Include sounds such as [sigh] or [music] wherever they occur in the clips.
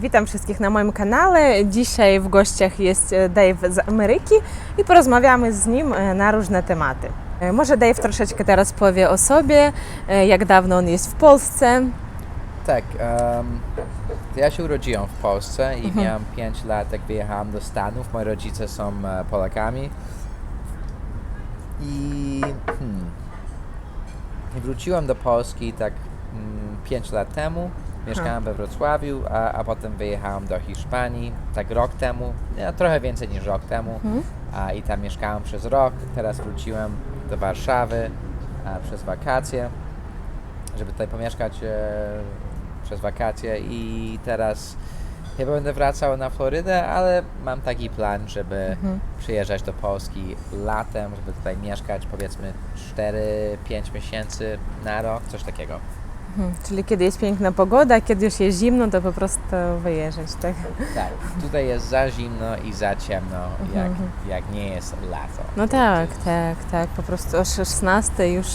Witam wszystkich na moim kanale. Dzisiaj w gościach jest e, Dave z Ameryki i porozmawiamy z nim e, na różne tematy. E, Może Dave troszeczkę teraz powie o sobie, jak dawno on jest w Polsce. Tak, to ja się urodziłem w Polsce i Mhm. miałem 5 lat, jak wyjechałem do Stanów. Moi rodzice są Polakami. I hmm, wróciłem do Polski tak 5 lat temu. Mieszkałem we Wrocławiu, a, a potem wyjechałem do Hiszpanii tak rok temu, nie, trochę więcej niż rok temu. Mhm. A, I tam mieszkałem przez rok. Teraz wróciłem do Warszawy a, przez wakacje, żeby tutaj pomieszkać e, przez wakacje i teraz chyba będę wracał na Florydę, ale mam taki plan, żeby Mhm. przyjeżdżać do Polski latem, żeby tutaj mieszkać powiedzmy 4-5 miesięcy na rok, coś takiego. Mhm. Czyli kiedy jest piękna pogoda, kiedy już jest zimno, to po prostu wyjeżdżać, tak? Tak, tutaj jest za zimno i za ciemno, jak, Mhm. jak nie jest lato. No tak, tak, tak. Po prostu o 16 już,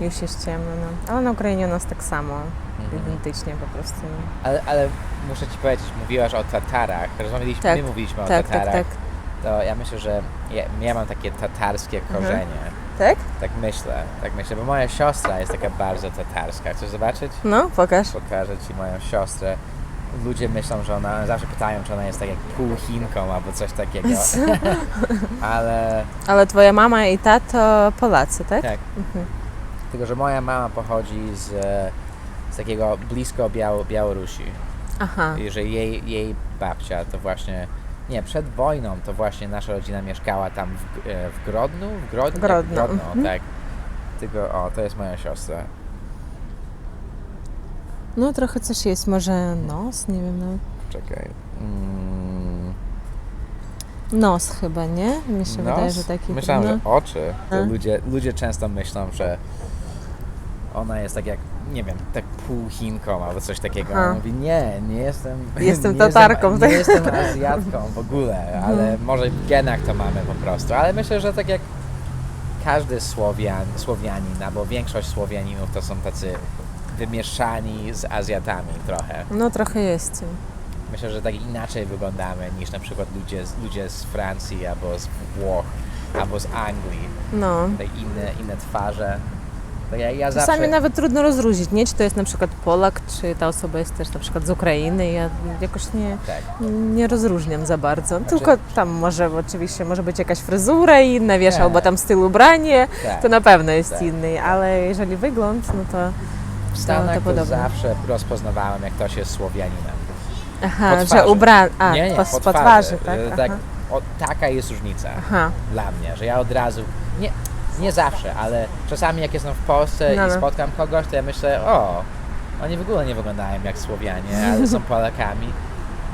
już jest ciemno. No. Ale na Ukrainie u nas tak samo, Mhm. identycznie po prostu. Ale, ale muszę ci powiedzieć, mówiłaś o Tatarach, rozmawialiśmy, Tak, my mówiliśmy o Tak, tak, Tatarach, tak. to ja myślę, że ja, ja mam takie tatarskie Mhm. Tak? Tak myślę, tak myślę, bo moja siostra jest taka bardzo tatarska. Chcesz zobaczyć? No, pokaż. Pokażę ci moją siostrę. Ludzie myślą, że ona, zawsze pytają, czy ona jest tak jak pół Chinką albo coś takiego. [laughs] Ale Ale twoja mama i tato Polacy, tak? tak, Mhm. tylko że moja mama pochodzi z, z takiego blisko Biał, Białorusi. Aha. I że jej, jej babcia to właśnie, nie, przed wojną to właśnie nasza rodzina mieszkała tam w, e, w Grodnu? W Grodnie? Grodno, Grodno mhm. tak. Tylko, o, to jest moja siostra. No trochę coś jest, może nos, nie wiem, no. Czekaj. Mm, Nos chyba, nie? Mi się wydaje, nos? że taki... Myślałem, no. że oczy. To ludzie, ludzie często myślą, że ona jest tak jak, nie wiem, tak pół Chinką albo coś takiego. Aha. Mówi, nie, nie jestem... Jestem nie Tatarką, Jestem, nie jestem [laughs] Azjatką w ogóle, ale Mhm. może w genach to mamy po prostu. Ale myślę, że tak jak każdy Słowian, Słowianin, albo większość Słowianinów to są tacy wymieszani z Azjatami trochę. no trochę jest. Myślę, że tak inaczej wyglądamy niż na przykład ludzie, z- ludzie z Francji, albo z Włoch, albo z Anglii. No. Te inne, inne twarze. Tak ja, ja Czasami zawsze... nawet trudno rozróżnić, nie? Czy to jest na przykład Polak, czy ta osoba jest też na przykład z Ukrainy. Ja jakoś nie, Tak. nie rozróżniam za bardzo. Znaczy- Tylko tam może oczywiście może być jakaś fryzura inna, wiesz, Tak. albo tam styl ubrania, tak. to na pewno jest Tak. inny, ale jeżeli wygląd, no to... W Stanach to to, podobne. zawsze rozpoznawałem, jak ktoś jest Słowianinem. Aha, że twarzy. ubran... A, nie, nie, po, po, twarzy, tak? E, tak o, taka jest różnica Aha. dla mnie, że ja od razu... Nie, nie zawsze, ale czasami jak jestem w Polsce No, i no. spotkam kogoś, to ja myślę, o, oni w ogóle nie wyglądają jak Słowianie, ale są [laughs] Polakami.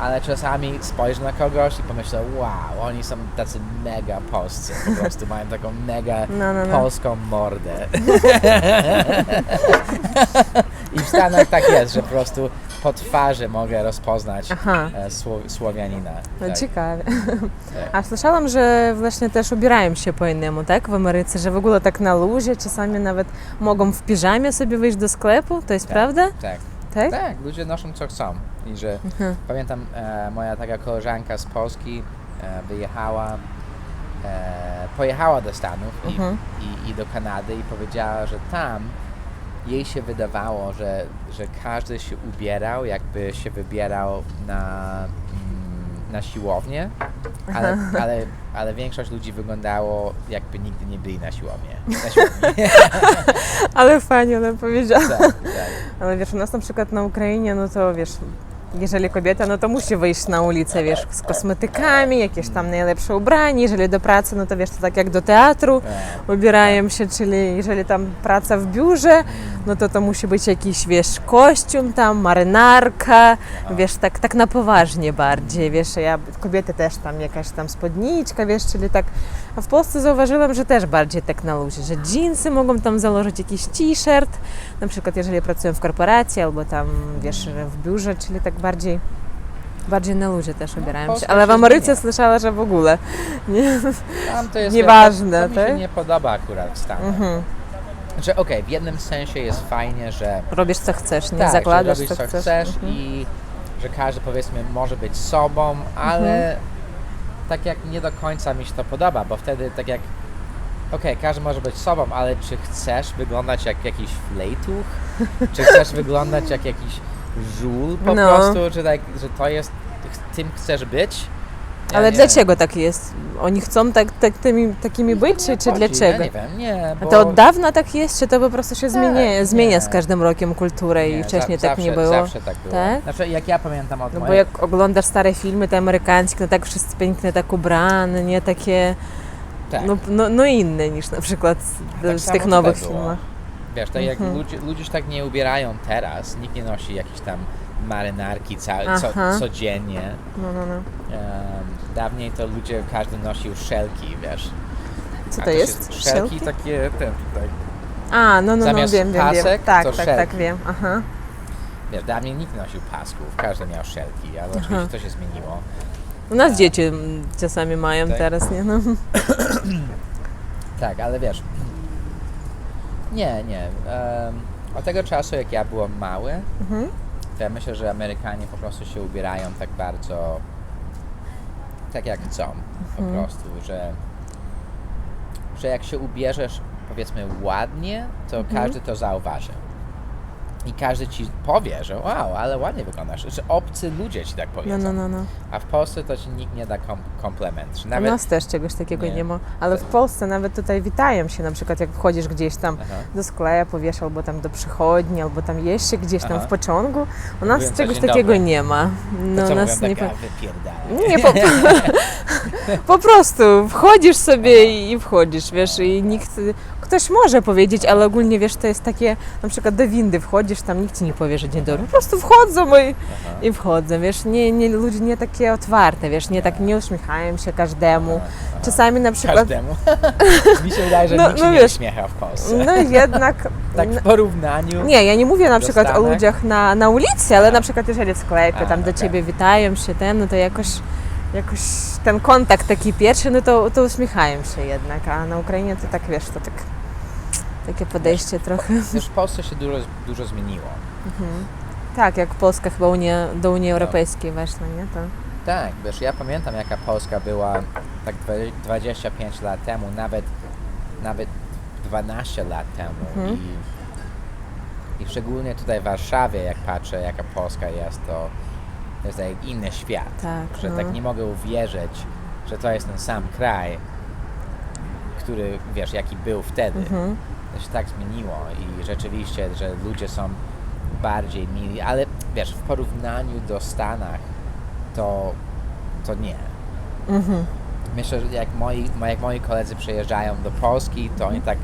Ale czasami spojrzę na kogoś i pomyślę, wow, oni są tacy mega polscy, po prostu mają taką mega [laughs] No, no, no. polską mordę. [laughs] I w Stanach tak jest, że po prostu po twarzy mogę rozpoznać Aha. e, Sło, Słowianina. No Tak, ciekawe. tak. [laughs] A słyszałam, że właśnie też ubierają się po innemu, tak? W Ameryce, że w ogóle tak na luzie, czasami nawet mogą w piżamie sobie wyjść do sklepu, to jest Tak. prawda? Tak, Tak? tak, ludzie noszą co chcą. I że Mhm. pamiętam e, moja taka koleżanka z Polski e, wyjechała, e, pojechała do Stanów i, Mhm. i, i do Kanady i powiedziała, że tam jej się wydawało, że, że każdy się ubierał, jakby się wybierał na, mm, na siłownię, ale, ale, ale większość ludzi wyglądało jakby nigdy nie byli na siłowni. Na [laughs] siłowni. Ale fajnie ona powiedziała. tak, tak. Ale wiesz, u nas na przykład na Ukrainie, no to wiesz, jeżeli kobieta, no to musi wyjść na ulicę, wiesz, z kosmetykami, jakieś tam najlepsze ubranie, jeżeli do pracy, no to wiesz, to tak jak do teatru E, ubierają się, czyli jeżeli tam praca w biurze, no to to musi być jakiś, wiesz, kostium tam, marynarka, wiesz, tak, tak na poważnie bardziej, wiesz, ja, kobiety też tam jakaś tam spódniczka, wiesz, czyli tak, a w Polsce zauważyłam, że też bardziej tak na luzie, że dżinsy mogą tam założyć jakiś t-shirt, na przykład jeżeli pracują w korporacji albo tam, wiesz, w biurze, czyli tak bardziej bardziej na luzie też ubierają się, Polska ale w się Ameryce zmienia. słyszała, że w ogóle, nie? Tam to jest Nieważne, to, to mi się tak? nie podoba akurat w Stanach. Mhm. Że okej, w jednym sensie jest fajnie, że Robisz co chcesz, nie? tak, Zakładasz robisz co co chcesz. chcesz Mhm. i że każdy powiedzmy może być sobą, ale tak jak nie do końca mi się to podoba, bo wtedy tak jak okej, każdy może być sobą, ale czy chcesz wyglądać jak jakiś flejtuch? Czy chcesz wyglądać jak jakiś żul po No. prostu? Czy tak, że to jest, tym chcesz być? Ja Ale nie dlaczego tak jest? Oni chcą tak, tak tymi, takimi wiem. być, czy, czy dlaczego? Ja nie wiem, nie, A bo... to od dawna tak jest, czy to po prostu się Tak, zmienia, zmienia z nie. każdym rokiem kulturę i Nie, wcześniej za- tak nie zawsze, było? Zawsze tak było. Tak? Znaczy, jak ja pamiętam od No bo jak oglądasz stare filmy te amerykańskie, no tak wszyscy pięknie tak ubrane, nie takie, tak. no, no, no inne niż na przykład Tak z tych nowych filmach. Wiesz, to jak Mhm. ludzie, ludzie się tak nie ubierają teraz, nikt nie nosi jakichś tam marynarki ca- Aha. co, codziennie. No, no, no. Em, dawniej to ludzie, każdy nosił szelki, wiesz. Co A to się- jest? Szelki takie, ten tutaj. A, no, no, no, Zamiast wiem, wiem, wiem. pasek, Tak, to tak, tak, szelki. wiem. Aha. Wiesz, dawniej nikt nosił pasków, każdy miał szelki, ale oczywiście to się zmieniło. U nas dzieci mm, czasami mają Tak? teraz, nie? No. [coughs] Tak, ale wiesz. Nie, nie. em, od tego czasu, jak ja byłem mały, Mhm. To ja myślę, że Amerykanie po prostu się ubierają tak bardzo. tak jak chcą. Po Mhm. prostu, że. że jak się ubierzesz, powiedzmy, ładnie, to Mhm. każdy to zauważy. I każdy ci powie, że wow, ale ładnie wyglądasz. Że obcy ludzie ci tak No, powiedzą. no, no, no. A w Polsce to ci nikt nie da kom- komplement. Że U Nawet. nas też czegoś takiego Nie. nie, ma. Ale w Polsce nawet tutaj witają się, na przykład jak wchodzisz gdzieś tam Aha. do sklepu, wiesz, albo tam do przychodni, albo tam jeszcze gdzieś tam Aha. w pociągu. U nas Mówiąc, czegoś takiego dobry. nie ma. To No, co nas mówią, nie, taka po, nie po, [laughs] po prostu wchodzisz sobie i wchodzisz, wiesz, i nikt, ktoś może powiedzieć, ale ogólnie, wiesz, to jest takie, na przykład do windy wchodzisz, tam nikt ci nie powie, że dzień dobry, po prostu wchodzą i, i wchodzą, wiesz, nie, nie, ludzie nie takie otwarte, wiesz, nie tak nie uśmiechają się każdemu. Czasami na przykład, Każdemu. [laughs] Mi się wydaje, że No- nikt no się nie wiesz. uśmiecha w Polsce. no jednak, tak w porównaniu. Nie, ja nie mówię na przykład o ludziach na, na ulicy, ale na przykład jeżeli w sklepie, tam do ciebie witają się, ten, no to jakoś, jakoś ten kontakt taki pierwszy, no to, to uśmiechają się jednak, a na Ukrainie to tak, wiesz, to tak, takie podejście trochę. Już w Polsce się dużo, dużo zmieniło. Tak, jak Polska chyba Unia, do Unii No. Europejskiej weszła, nie? To, Tak, wiesz, ja pamiętam jaka Polska była tak dwa- 25 lat temu, nawet, nawet 12 lat temu. Mhm. I, I szczególnie tutaj w Warszawie, jak patrzę jaka Polska jest, to to jest jak inny świat. tak, że no. tak nie mogę uwierzyć, że to jest ten sam kraj, który, wiesz, jaki był wtedy. Mhm. To się tak zmieniło i rzeczywiście, że ludzie są bardziej mili, ale wiesz, w porównaniu do Stanach, to, to nie. Mhm. Myślę, że jak moi, jak moi koledzy przyjeżdżają do Polski, to oni tak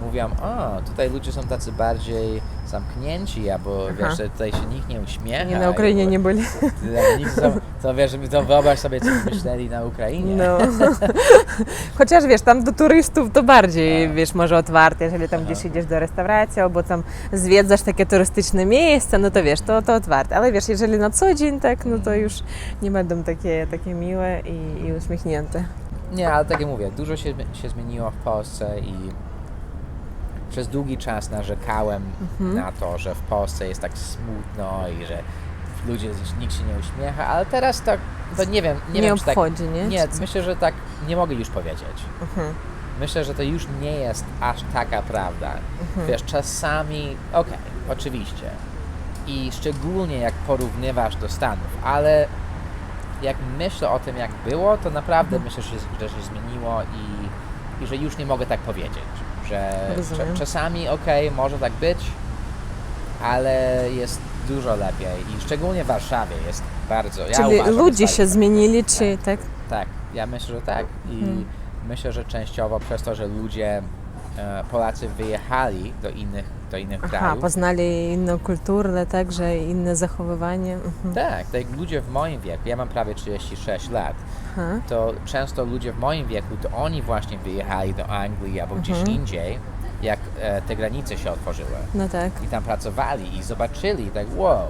mówią, o, tutaj ludzie są tacy bardziej zamknięci, albo Aha. wiesz, że tutaj się nikt nie uśmiecha. Nie, na Ukrainie albo- nie byli. Nikt to, to wiesz, to wyobraź sobie, co myśleli na Ukrainie. No. [laughs] Chociaż wiesz, tam do turystów to bardziej, Tak. wiesz, może otwarte, jeżeli tam Aha. gdzieś idziesz do restauracji albo tam zwiedzasz takie turystyczne miejsca, no to wiesz, to, to otwarte. Ale wiesz, jeżeli na co dzień tak, no to już nie będą takie, takie miłe i, i uśmiechnięte. Nie, ale tak jak mówię, dużo się, się zmieniło w Polsce i przez długi czas narzekałem Mhm. na to, że w Polsce jest tak smutno i że ludzie, nikt się nie uśmiecha, ale teraz tak, to nie wiem, nie, Nie, wiem, czy tak, obchodzi, nie? nie, co? myślę, że tak nie mogę już powiedzieć. Mhm. Myślę, że to już nie jest aż taka prawda. Mhm. Wiesz, czasami, okej, oczywiście. I szczególnie jak porównywasz do Stanów, ale jak myślę o tym, jak było, to naprawdę Mhm. myślę, że, że się zmieniło i, i że już nie mogę tak powiedzieć. Że Rozumiem. cza- czasami, okej, może tak być, ale jest dużo lepiej. I szczególnie w Warszawie jest bardzo. Ja Czyli uważam, jest ludzie bardzo się zmienili, czy tak? tak, ja myślę, że tak. I Mhm. myślę, że częściowo przez to, że ludzie, e, Polacy wyjechali do innych, do innych Aha, krajów. poznali inną kulturę, także inne zachowywanie. Mhm. Tak, tak jak ludzie w moim wieku, ja mam prawie 36 lat, Aha. to często ludzie w moim wieku, to oni właśnie wyjechali do Anglii albo gdzieś Mhm. indziej, jak e, te granice się otworzyły. No tak. I tam pracowali i zobaczyli, tak wow,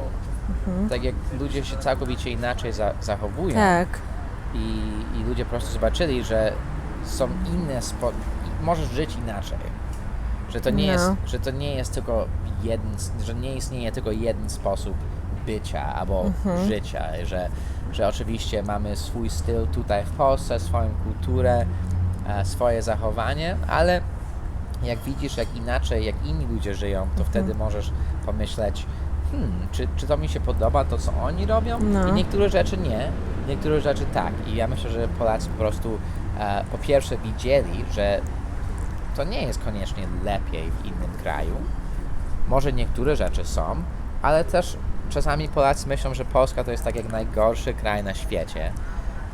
Mhm. tak jak ludzie się całkowicie inaczej za, zachowują. Tak. i, i ludzie po prostu zobaczyli, że są inne spo... i możesz żyć inaczej. Że to nie, No. jest, że to nie jest tylko jeden, że nie istnieje tylko jeden sposób bycia albo Mhm. życia, że, że oczywiście mamy swój styl tutaj w Polsce, swoją kulturę, e, swoje zachowanie, ale jak widzisz, jak inaczej, jak inni ludzie żyją, Mhm. to wtedy możesz pomyśleć, hmm, czy, czy to mi się podoba, to co oni robią? No. I niektóre rzeczy nie, niektóre rzeczy tak. I ja myślę, że Polacy po prostu e, po pierwsze widzieli, że to nie jest koniecznie lepiej w innym kraju. Może niektóre rzeczy są, ale też czasami Polacy myślą, że Polska to jest tak jak najgorszy kraj na świecie.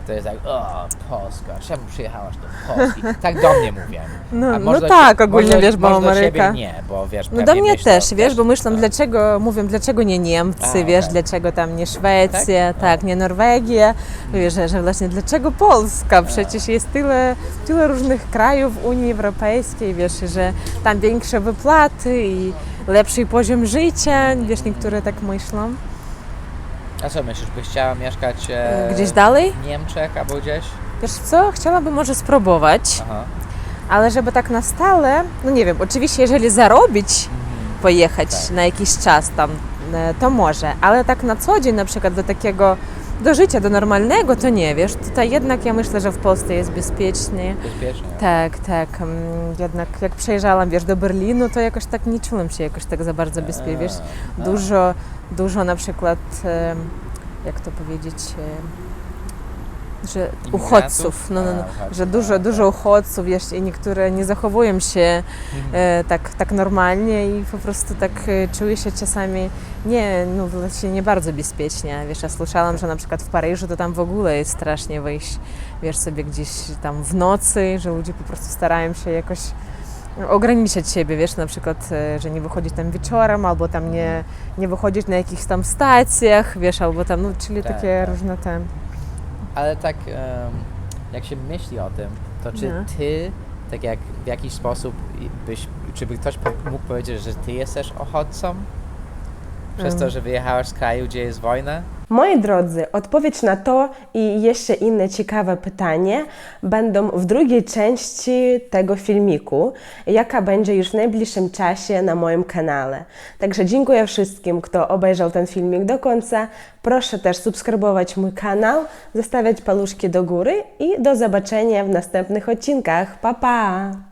To jest tak, o, Polska, czemu przyjechałaś do Polski? Tak do mnie mówią. No, A no może tak, ogólnie może, wiesz, bo może do Ameryka. nie, bo wiesz, No do pewnie mnie myślą też, wiesz, bo myślę, no. dlaczego, mówią, dlaczego nie Niemcy, wiesz, okej. dlaczego tam nie Szwecja, Tak? tak, nie Norwegia, wiesz, że, że właśnie dlaczego Polska, przecież jest tyle, tyle różnych krajów Unii Europejskiej, wiesz, że tam większe wypłaty i lepszy poziom życia, wiesz, niektóre tak myślą. A co myślisz, byś chciała mieszkać e, Gdzieś dalej? w Niemczech albo gdzieś? Wiesz co, chciałabym może spróbować, Aha. ale żeby tak na stale, no nie wiem, oczywiście jeżeli zarobić, pojechać Tak. na jakiś czas tam, e, to może, ale tak na co dzień, na przykład do takiego, do życia, do normalnego, to nie, wiesz, tutaj jednak ja myślę, że w Polsce jest bezpiecznie. Bezpiecznie. Tak, tak, mm, jednak jak przyjeżdżałam, wiesz, do Berlinu, to jakoś tak nie czułam się jakoś tak za bardzo bezpiecznie, wiesz, A, a. dużo, dużo na przykład, jak to powiedzieć, że uchodźców, no, no, no, uchodźców, że dużo, dużo uchodźców, wiesz, i niektóre nie zachowują się e, tak, tak normalnie i po prostu tak e, czuję się czasami nie, no właśnie nie bardzo bezpiecznie, wiesz, ja słyszałam, że na przykład w Paryżu to tam w ogóle jest strasznie wyjść, wiesz, sobie gdzieś tam w nocy, że ludzie po prostu starają się jakoś ograniczyć siebie, wiesz, na przykład, e, że nie wychodzić tam wieczorem, albo tam nie, nie wychodzić na jakichś tam stacjach, wiesz, albo tam, no, czyli Tak, takie tak. różne te... Ale tak, em, jak się myśli o tym, to czy No. ty, tak jak w jakiś sposób byś, czy by ktoś mógł powiedzieć, że ty jesteś ochotcą? Przez to, że wyjechałaś z kraju, gdzie jest wojna? Moi drodzy, odpowiedź na to i jeszcze inne ciekawe pytanie będą w drugiej części tego filmiku, jaka będzie już w najbliższym czasie na moim kanale. Także dziękuję wszystkim, kto obejrzał ten filmik do końca. Proszę też subskrybować mój kanał, zostawiać paluszki do góry i do zobaczenia w następnych odcinkach. Pa pa!